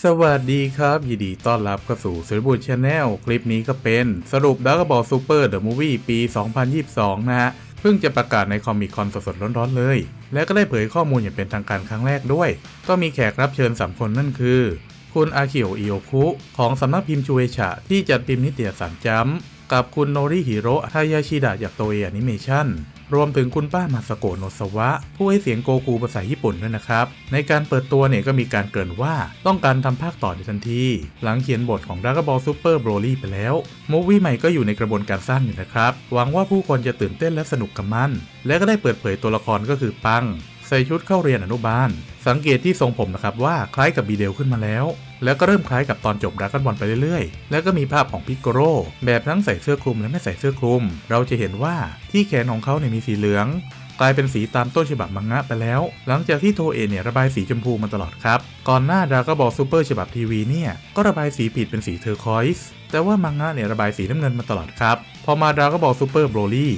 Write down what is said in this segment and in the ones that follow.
สวัสดีครับ ยินดีต้อนรับเข้าสู่เซอร์บูชาแนลคลิปนี้ก็เป็นสรุปดักบอลซูเปอร์เดอะมูฟวี่ปี 2022 นะฮะ เพิ่งจะประกาศในคอมิคอนสดๆ ร้อนๆ เลย และก็ได้เผยข้อมูลอย่างเป็นทางการครั้งแรกด้วย ก็มีแขกรับเชิญสามคนนั่นคือ คุณอาคิโออิโอคุ ของสำนักพิมพ์ชูเอชะ ที่จัดพิมพ์นิตยสารจัมป์กับคุณโนริฮิโร่ฮายาชิดะจากโตเอะแอนิเมชั่น รวมถึงคุณป้ามาสโกโนสวะ ผู้ให้เสียงโกคูภาษาญี่ปุ่นด้วยนะครับ ในการเปิดตัวเนี่ยก็มีการเกริ่นว่าต้องการทำภาคต่อในทันที หลังเขียนบทของ Dragon Ball Super Broly ไปแล้วมูวี่ใหม่ก็อยู่ในกระบวนการสร้างอยู่นะครับ หวังว่าผู้คนจะตื่นเต้นและสนุกกับมัน และก็ได้เปิดเผยตัวละครก็คือปัง ใส่ชุดเข้าเรียนอนุบาล สังเกตที่ทรงผมนะครับว่าคล้ายกับบีเดลขึ้นมาแล้ว แล้วก็เริ่มคล้ายกับตอนจบดราก้อนบอลไปเรื่อยๆ แล้วก็มีภาพของพิกโกโรแบบทั้งใส่เสื้อคลุมและไม่ใส่เสื้อคลุม เราจะเห็นว่าที่แขนของเขาเนี่ยมีสีเหลือง กลายเป็นสีตามต้นฉบับมังงะไปแล้ว หลังจากที่โทเอะเนี่ยระบายสีชมพูมาตลอดครับ ก่อนหน้าดราก้อนบอลซูเปอร์ฉบับทีวีเนี่ยก็ระบายสีผิดเป็นสีเทอร์คอยส์แต่ว่ามังงะเนี่ยระบายสีน้ำเงินมาตลอดครับพอมาดราก้อนบอลซูเปอร์โบรลี่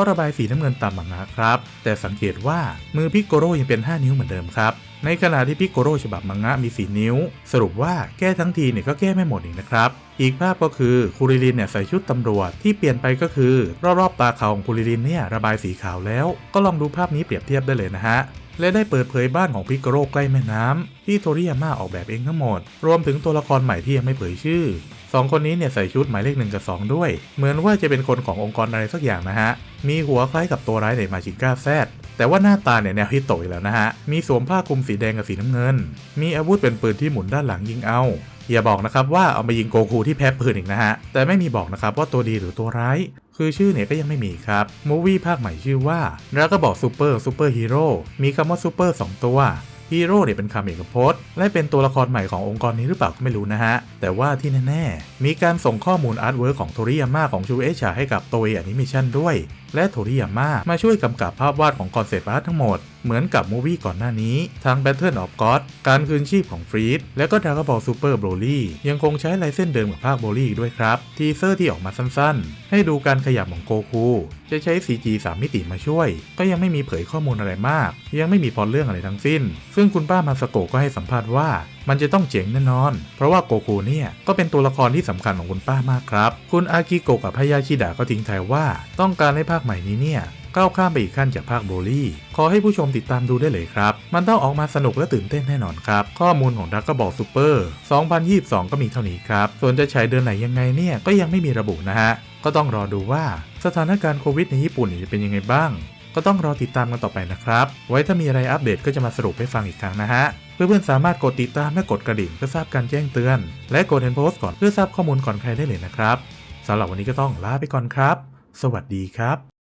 ก็ระบายสีน้ำเงินตามมังงะครับ แต่สังเกตว่ามือพิกโกโรยังเป็น 5 นิ้วเหมือนเดิมครับ ในขณะที่พิกโกโรฉบับมังงะมี 4 นิ้ว สรุปว่าแก้ทั้งทีเนี่ยก็แก้ไม่หมดอีกนะครับ อีกภาพก็คือคูริลินเนี่ยใส่ชุดตำรวจที่เปลี่ยนไปก็คือ รอบๆตาเขาของคูริลินเนี่ยระบายสีขาวแล้ว ก็ลองดูภาพนี้เปรียบเทียบได้เลยนะฮะ และได้เปิดเผยบ้านของพิกโกโรใกล้แม่น้ำที่โทริยาม่าออกแบบเองทั้งหมด รวมถึงตัวละครใหม่ที่ยังไม่เผยชื่อสองคนนี้เนี่ยใส่ชุดหมายเลขหนึ่งกับสองด้วย เหมือนว่าจะเป็นคนขององค์กรอะไรสักอย่างนะฮะ มีหัวคล้ายกับตัวร้ายในมาจิก้าแซดแต่ว่าหน้าตาเนี่ยแนวฮิตโตอีกแล้วนะฮะ มีสวมผ้าคลุมสีแดงกับสีน้ำเงิน มีอาวุธเป็นปืนที่หมุนด้านหลังยิงเอา อย่าบอกนะครับว่าเอามายิงโกคูที่แพ้ปืนอีกนะฮะ แต่ไม่มีบอกนะครับว่าตัวดีหรือตัวร้าย คือชื่อเนี่ยก็ยังไม่มีครับมูวี่ภาคใหม่ชื่อว่าแล้วก็บอกซูเปอร์ซูเปอร์ฮีโร่มีคำว่าซูเปอร์สองตัวฮีโร่เนี่ยเป็นคำเอกพจน์ และเป็นตัวละครใหม่ขององค์กรนี้หรือเปล่าก็ไม่รู้นะฮะ แต่ว่าที่แน่ ๆ มีการส่งข้อมูลอาร์ตเวิร์กของโทริยาม่าของชูเอชาให้กับโตเอแอนิเมชันด้วยและโทริยาม่ามาช่วยกำกับภาพวาดของคอนเซปต์อาร์ตทั้งหมด เหมือนกับมูวี่ก่อนหน้านี้ ทั้ง Battle of God การคืนชีพของฟรีดและก็ Dragon Ball Super Broly ยังคงใช้ลายเส้นเดิมกับภาคโบลี่อีกด้วยครับ ทีเซอร์ที่ออกมาสั้นๆ ให้ดูการขยับของโกคู จะใช้ CG 3 มิติมาช่วย ก็ยังไม่มีเผยข้อมูลอะไรมาก ยังไม่มีพล็อเรื่องอะไรทั้งสิ้น ซึ่งคุณป้ามาสโกก็ให้สัมภาษณ์ว่ามันจะต้องเจ๋งแน่นอน เพราะว่าโกคูเนี่ย ก็เป็นตัวละครที่สำคัญของคุณป้ามากครับ คุณอากิโกะกับพยาชิดะก็ทิ้งท้ายว่า ต้องการให้ภาคใหม่นี้เนี่ยก้าวข้ามไปอีกขั้นจากภาคโบลี่ ขอให้ผู้ชมติดตามดูได้เลยครับ มันต้องออกมาสนุกและตื่นเต้นแน่นอนครับ ข้อมูลของดักก็บอกซูเปอร์ 2022 ก็มีเท่านี้ครับ ส่วนจะฉายเดือนไหนยังไงเนี่ย ก็ยังไม่มีระบุนะฮะ ก็ต้องรอดูว่าสถานการณ์โควิดในญี่ปุ่นจะเป็นยังไงบ้าง ก็ต้องรอติดตามกันต่อไปนะครับ ไว้ถ้ามีอะไรอัปเดตก็จะมาสรุปให้ฟังอีกครั้งนะฮะ เพื่อนๆสามารถกดติดตามและกดกระดิ่งเพื่อทราบการแจ้งเตือน และกดเห็นโพสต์ก่อนเพื่อทราบข้อมูลก่อนใครได้เลยนะครับสำหรับวันนี้ก็ต้องลาไปก่อนครับ สวัสดีครับ